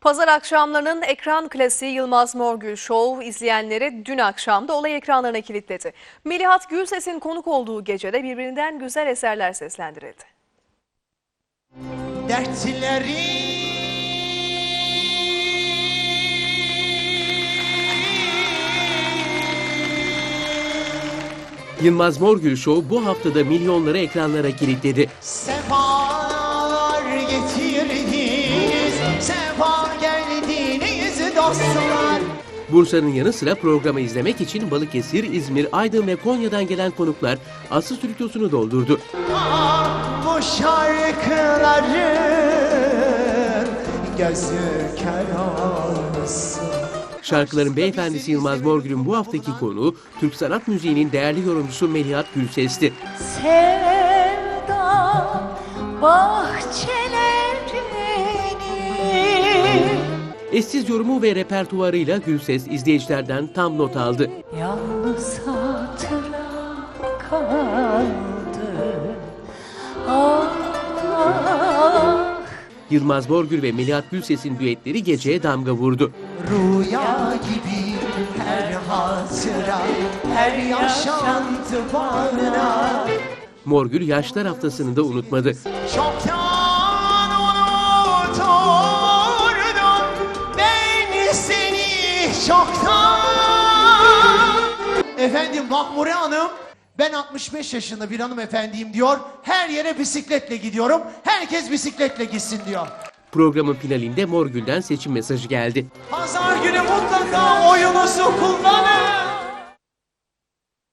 Pazar akşamlarının ekran klasiği Yılmaz Morgül Show izleyenleri dün akşam da olay ekranlarına kilitledi. Melihat Gülses'in konuk olduğu gecede birbirinden güzel eserler seslendirildi. dertleri Yılmaz Morgül Show bu haftada milyonları ekranlara kilitledi. sefalar getirdiniz sefa geldiniz dostlar Bursa'nın yanı sıra programı izlemek için Balıkesir, İzmir, Aydın ve Konya'dan gelen konuklar Aslı stüdyosunu doldurdu. Ah, bu şarkıların gözü kör olsun Şarkıların beyefendisi Yılmaz Morgül'ün bu haftaki konuğu Türk sanat müziğinin değerli yorumcusu Melihat Gülses'ti. Sevda bahçelerini Eşsiz yorumu ve repertuarıyla Gülses izleyicilerden tam not aldı. Yalnız hatıra kaldı Ah, ah Yılmaz Morgül ve Melihat Gülses'in düetleri geceye damga vurdu. Rüya gibi her hatıra her yaşantı bana Morgül Yaşlar Haftası'nı da unutmadı. Çoktan çoktan. Efendim Mahmure Hanım ben 65 yaşında bir hanımefendiyim diyor. Her yere bisikletle gidiyorum. Herkes bisikletle gitsin diyor. Programın finalinde Morgül'den seçim mesajı geldi. Pazar günü mutlaka oyunuzu kullanın.